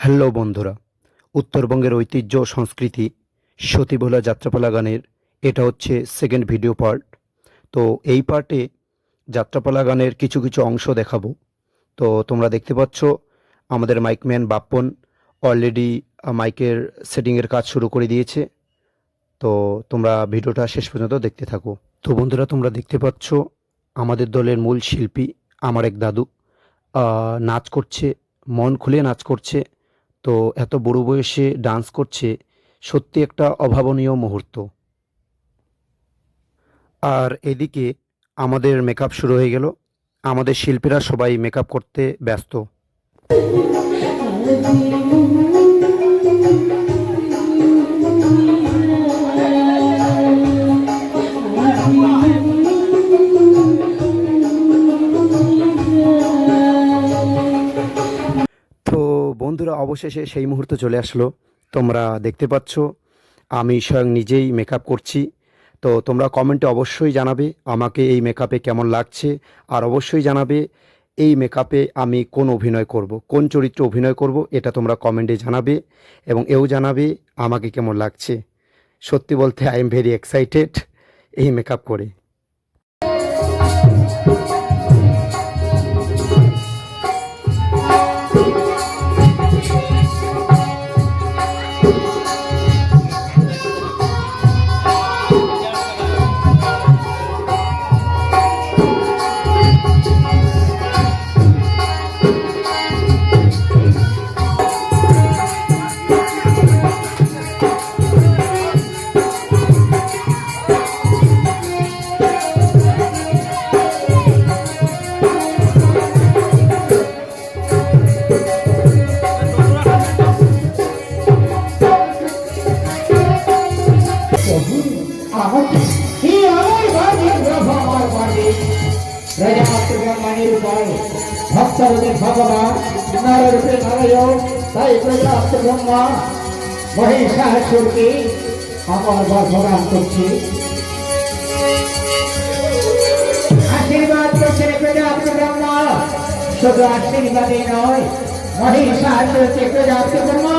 Hello বন্ধুরা, উত্তরবঙ্গের ঐতিহ্য সংস্কৃতি সতীভোলা যাত্রাপালা গানের, এটা হচ্ছে সেকেন্ড ভিডিও পার্ট তো এই পার্টে যাত্রাপালা গানের কিছু কিছু অংশ দেখাবো। তো তোমরা দেখতে পাচ্ছ, আমাদের মাইকম্যান বাপ্পন অলরেডি মাইকের সেটিংয়ের কাজ শুরু করে দিয়েছে। তো তোমরা ভিডিওটা শেষ পর্যন্ত দেখতে থাকো। তো বন্ধুরা, তোমরা দেখতে পাচ্ছ, আমাদের দলের মূল শিল্পী আমার এক দাদু নাচ করছে, মন খুলে নাচ করছে। তো এত বড় বয়সে ডান্স করছে, সত্যি একটা অভাবনীয় মুহূর্ত। আর এদিকে আমাদের মেকআপ শুরু হয়ে গেল। আমাদের শিল্পীরা সবাই মেকআপ করতে ব্যস্ত। অবশেষে সেই মুহূর্ত চলে আসলো। তোমরা দেখতে পাচ্ছ, আমি স্বয়ং নিজেই মেকআপ করছি। তো তোমরা কমেন্টে অবশ্যই জানাবে আমাকে এই মেকআপে কেমন লাগছে। আর অবশ্যই জানাবে এই মেকআপে আমি কোন অভিনয় করব, কোন চরিত্রে অভিনয় করব, এটা তোমরা কমেন্টে জানাবে এবং এও জানাবে আমাকে কেমন লাগছে। সত্যি বলতে আই এম ভেরি এক্সাইটেড এই মেকআপ করে। আমাকে কি আমার বাড়ি প্রভু আমার বাড়ি। প্রজাপতি ব্রহ্মাণীর উপর ভক্তরূপে ভগবান নররূপে নারায়ণ, তাই প্রজাপতি ব্রহ্মা মহিষাসুরকে আমার বর্ধমান করছে। আশীর্বাদ করছে প্রজাপতি ব্রহ্মা শুধু আশীর্বাদে নয়, মহিষাসুরকে ব্রহ্মা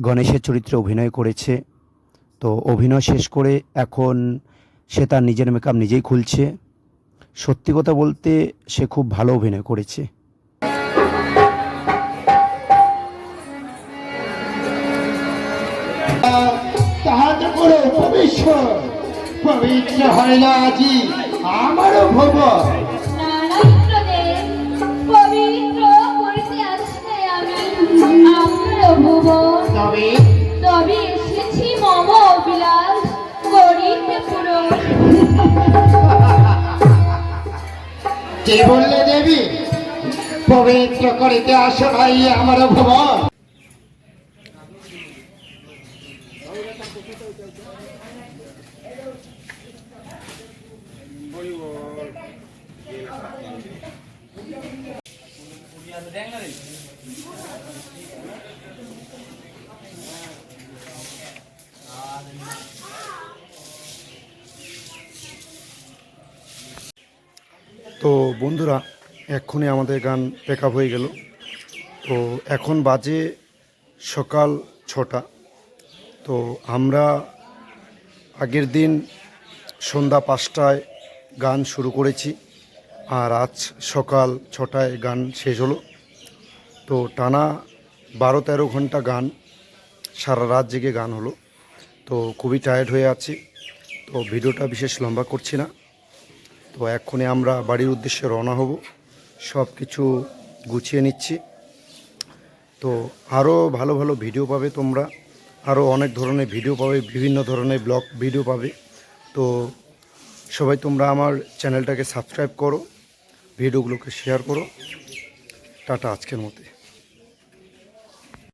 গণেশের চরিত্রে অভিনয় করেছে। তো অভিনয় শেষ করে এখন সে তার নিজের মেকআপ নিজেই খুলছে। সত্যি কথা বলতে সে খুব ভালো অভিনয় করেছে। পবিত্র হয় না আজি। আমারও কে বললে দেবী পবিত্র করিতে আসো ভাই আমারও ভব তো বন্ধুরা, এক্ষুনি আমাদের গান পেক আপ হয়ে গেল। তো এখন বাজে সকাল ছটা। তো আমরা আগের দিন সন্ধ্যা পাঁচটায় গান শুরু করেছি, আর আজ সকাল ছটায় গান শেষ হলো। তো টানা বারো তেরো ঘণ্টা গান, সারা রাত জেগে গান হলো। তো খুবই টায়ার্ড হয়ে আছি। তো ভিডিওটা বিশেষ লম্বা করছি না। তো এক্ষুনি আমরা বাড়ির উদ্দেশ্যে রওনা হব। সব কিছু গুছিয়ে নিচ্ছি। তো আরও ভালো ভালো ভিডিও পাবে তোমরা। আরও অনেক ধরনের ভিডিও পাবে, বিভিন্ন ধরনের ব্লগ ভিডিও পাবে। তো সবাই তোমরা আমার চ্যানেলটাকে সাবস্ক্রাইব করো, ভিডিওগুলোকে শেয়ার করো। টাটা আজকের মতে।